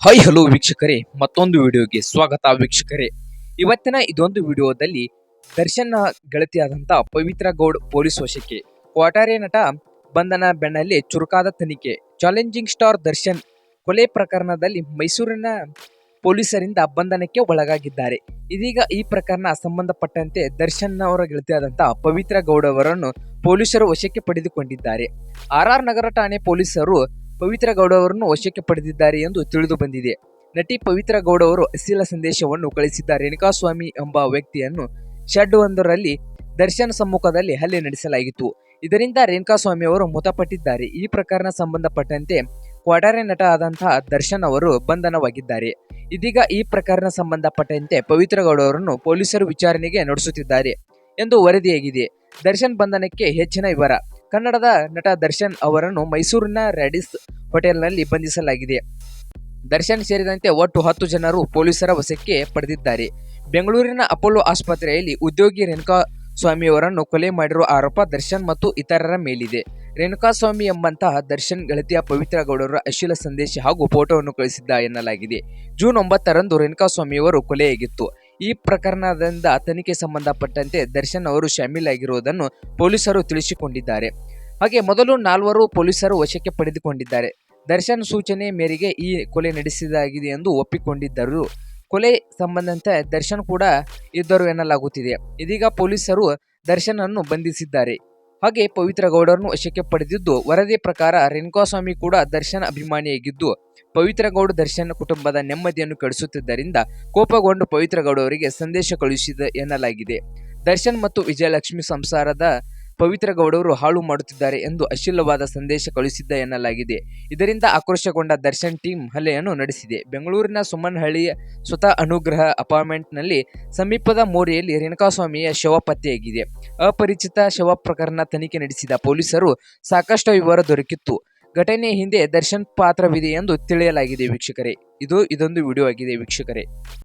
Hi hello ವೀಕ್ಷಕರೇ. ಮತ್ತೊಂದು ವಿಡಿಯೋಗೆ ಸ್ವಾಗತ ವೀಕ್ಷಕರೇ. ಇವತ್ತಿನ ಇದೊಂದು ವಿಡಿಯೋದಲ್ಲಿ ದರ್ಶನ್ನ ಗೆಳತಿಯಾದಂಥ ಪವಿತ್ರ ಗೌಡ್ ಪೊಲೀಸ್ ವಶಕ್ಕೆ ಕ್ವಾಟಾರೆ ನಟ ಬಂಧನ ಬೆನ್ನಲ್ಲೇ ಚುರುಕಾದ ತನಿಖೆ. ಚಾಲೆಂಜಿಂಗ್ ಸ್ಟಾರ್ ದರ್ಶನ್ ಕೊಲೆ ಪ್ರಕರಣದಲ್ಲಿ ಮೈಸೂರಿನ ಪೊಲೀಸರಿಂದ ಬಂಧನಕ್ಕೆ ಒಳಗಾಗಿದ್ದಾರೆ. ಇದೀಗ ಈ ಪ್ರಕರಣ ಸಂಬಂಧಪಟ್ಟಂತೆ ದರ್ಶನ್ ಅವರ ಗೆಳತಿಯಾದಂಥ ಪವಿತ್ರ ಗೌಡ್ ಅವರನ್ನು ಪೊಲೀಸರು ವಶಕ್ಕೆ ಪಡೆದುಕೊಂಡಿದ್ದಾರೆ. ಆರ್ ಆರ್ ನಗರ ಠಾಣೆ ಪೊಲೀಸರು ಪವಿತ್ರ ಗೌಡ ಅವರನ್ನು ವಶಕ್ಕೆ ಪಡೆದಿದ್ದಾರೆ ಎಂದು ತಿಳಿದು ಬಂದಿದೆ. ನಟಿ ಪವಿತ್ರ ಗೌಡ ಅವರು ಅಶ್ಲೀಲ ಸಂದೇಶವನ್ನು ಕಳಿಸಿದ್ದ ರೇಣುಕಾಸ್ವಾಮಿ ಎಂಬ ವ್ಯಕ್ತಿಯನ್ನು ಶೆಡ್ ಒಂದರಲ್ಲಿ ದರ್ಶನ್ ಸಮ್ಮುಖದಲ್ಲಿ ಹಲ್ಲೆ ನಡೆಸಲಾಗಿತ್ತು. ಇದರಿಂದ ರೇಣುಕಾಸ್ವಾಮಿ ಅವರು ಮೃತಪಟ್ಟಿದ್ದಾರೆ. ಈ ಪ್ರಕರಣ ಸಂಬಂಧಪಟ್ಟಂತೆ ಕ್ವಾಟಾರೆ ನಟ ಆದಂತಹ ದರ್ಶನ್ ಅವರು ಬಂಧನವಾಗಿದ್ದಾರೆ. ಇದೀಗ ಈ ಪ್ರಕರಣ ಸಂಬಂಧಪಟ್ಟಂತೆ ಪವಿತ್ರ ಗೌಡ ಅವರನ್ನು ಪೊಲೀಸರು ವಿಚಾರಣೆಗೆ ನಡೆಸುತ್ತಿದ್ದಾರೆ ಎಂದು ವರದಿಯಾಗಿದೆ. ದರ್ಶನ್ ಬಂಧನಕ್ಕೆ ಹೆಚ್ಚಿನ ವಿವರ ಕನ್ನಡದ ನಟ ದರ್ಶನ್ ಅವರನ್ನು ಮೈಸೂರಿನ ರ್ಯಾಡಿಸ್ ಹೋಟೆಲ್ನಲ್ಲಿ ಬಂಧಿಸಲಾಗಿದೆ. ದರ್ಶನ್ ಸೇರಿದಂತೆ ಒಟ್ಟು ಹತ್ತು ಜನರು ಪೊಲೀಸರ ವಶಕ್ಕೆ ಪಡೆದಿದ್ದಾರೆ. ಬೆಂಗಳೂರಿನ ಅಪೋಲೋ ಆಸ್ಪತ್ರೆಯಲ್ಲಿ ಉದ್ಯೋಗಿ ರೇಣುಕಾ ಸ್ವಾಮಿಯವರನ್ನು ಕೊಲೆ ಮಾಡಿರುವ ಆರೋಪ ದರ್ಶನ್ ಮತ್ತು ಇತರರ ಮೇಲಿದೆ. ರೇಣುಕಾಸ್ವಾಮಿ ಎಂಬಂತಹ ದರ್ಶನ್ ಗೆಳತಿಯ ಪವಿತ್ರ ಗೌಡರ ಅಶ್ಲೀಲ ಸಂದೇಶ ಹಾಗೂ ಫೋಟೋವನ್ನು ಕಳಿಸಿದ್ದ ಎನ್ನಲಾಗಿದೆ. ಜೂನ್ ಒಂಬತ್ತರಂದು ರೇಣುಕಾಸ್ವಾಮಿಯವರು ಕೊಲೆಯಾಗಿತ್ತು. ಈ ಪ್ರಕರಣದಿಂದ ತನಿಖೆ ಸಂಬಂಧಪಟ್ಟಂತೆ ದರ್ಶನ್ ಅವರು ಶಾಮೀಲಾಗಿರುವುದನ್ನು ಪೊಲೀಸರು ತಿಳಿಸಿಕೊಂಡಿದ್ದಾರೆ. ಹಾಗೆ ಮೊದಲು ನಾಲ್ವರು ಪೊಲೀಸರು ವಶಕ್ಕೆ ಪಡೆದುಕೊಂಡಿದ್ದಾರೆ. ದರ್ಶನ್ ಸೂಚನೆ ಮೇರೆಗೆ ಈ ಕೊಲೆ ನಡೆಸಿದಾಗಿದೆ ಎಂದು ಒಪ್ಪಿಕೊಂಡಿದ್ದರು. ಕೊಲೆ ಸಂಬಂಧಂತೆ ದರ್ಶನ್ ಕೂಡ ಇದ್ದರು ಎನ್ನಲಾಗುತ್ತಿದೆ. ಇದೀಗ ಪೊಲೀಸರು ದರ್ಶನ್ ಅನ್ನು ಬಂಧಿಸಿದ್ದಾರೆ. ಹಾಗೆ ಪವಿತ್ರ ಗೌಡರನ್ನು ವಶಕ್ಕೆ ಪಡೆದಿದ್ದು, ವರದಿ ಪ್ರಕಾರ ರೇಣುಕಾಸ್ವಾಮಿ ಕೂಡ ದರ್ಶನ್ ಅಭಿಮಾನಿಯಾಗಿದ್ದು, ಪವಿತ್ರ ಗೌಡ ದರ್ಶನ್ ಕುಟುಂಬದ ನೆಮ್ಮದಿಯನ್ನು ಕೆಡಿಸುತ್ತಿದ್ದರಿಂದ ಕೋಪಗೊಂಡು ಪವಿತ್ರ ಗೌಡ ಅವರಿಗೆ ಸಂದೇಶ ಕಳುಹಿಸಿದ ಎನ್ನಲಾಗಿದೆ. ದರ್ಶನ್ ಮತ್ತು ವಿಜಯಲಕ್ಷ್ಮಿ ಸಂಸಾರದ ಪವಿತ್ರ ಗೌಡವರು ಹಾಳು ಮಾಡುತ್ತಿದ್ದಾರೆ ಎಂದು ಅಶ್ಲೀಲವಾದ ಸಂದೇಶ ಕಳುಹಿಸಿದ್ದ ಎನ್ನಲಾಗಿದೆ. ಇದರಿಂದ ಆಕ್ರೋಶಗೊಂಡ ದರ್ಶನ್ ಟೀಮ್ ಹಲ್ಲೆಯನ್ನು ನಡೆಸಿದೆ. ಬೆಂಗಳೂರಿನ ಸುಮನ್ಹಳ್ಳಿಯ ಸ್ವತಃ ಅನುಗ್ರಹ ಅಪಾರ್ಟ್ಮೆಂಟ್ನಲ್ಲಿ ಸಮೀಪದ ಮೋರೆಯಲ್ಲಿ ರೇಣುಕಾಸ್ವಾಮಿಯ ಶವ ಪತ್ತೆಯಾಗಿದೆ. ಅಪರಿಚಿತ ಶವ ಪ್ರಕರಣ ತನಿಖೆ ನಡೆಸಿದ ಪೊಲೀಸರು ಸಾಕಷ್ಟು ವಿವರ ದೊರಕಿತ್ತು. ಘಟನೆ ಹಿಂದೆ ದರ್ಶನ್ ಪಾತ್ರವಿದೆ ಎಂದು ತಿಳಿಯಲಾಗಿದೆ ವೀಕ್ಷಕರೇ. ಇದು ಇದೊಂದು ವಿಡಿಯೋ ಆಗಿದೆ ವೀಕ್ಷಕರೇ.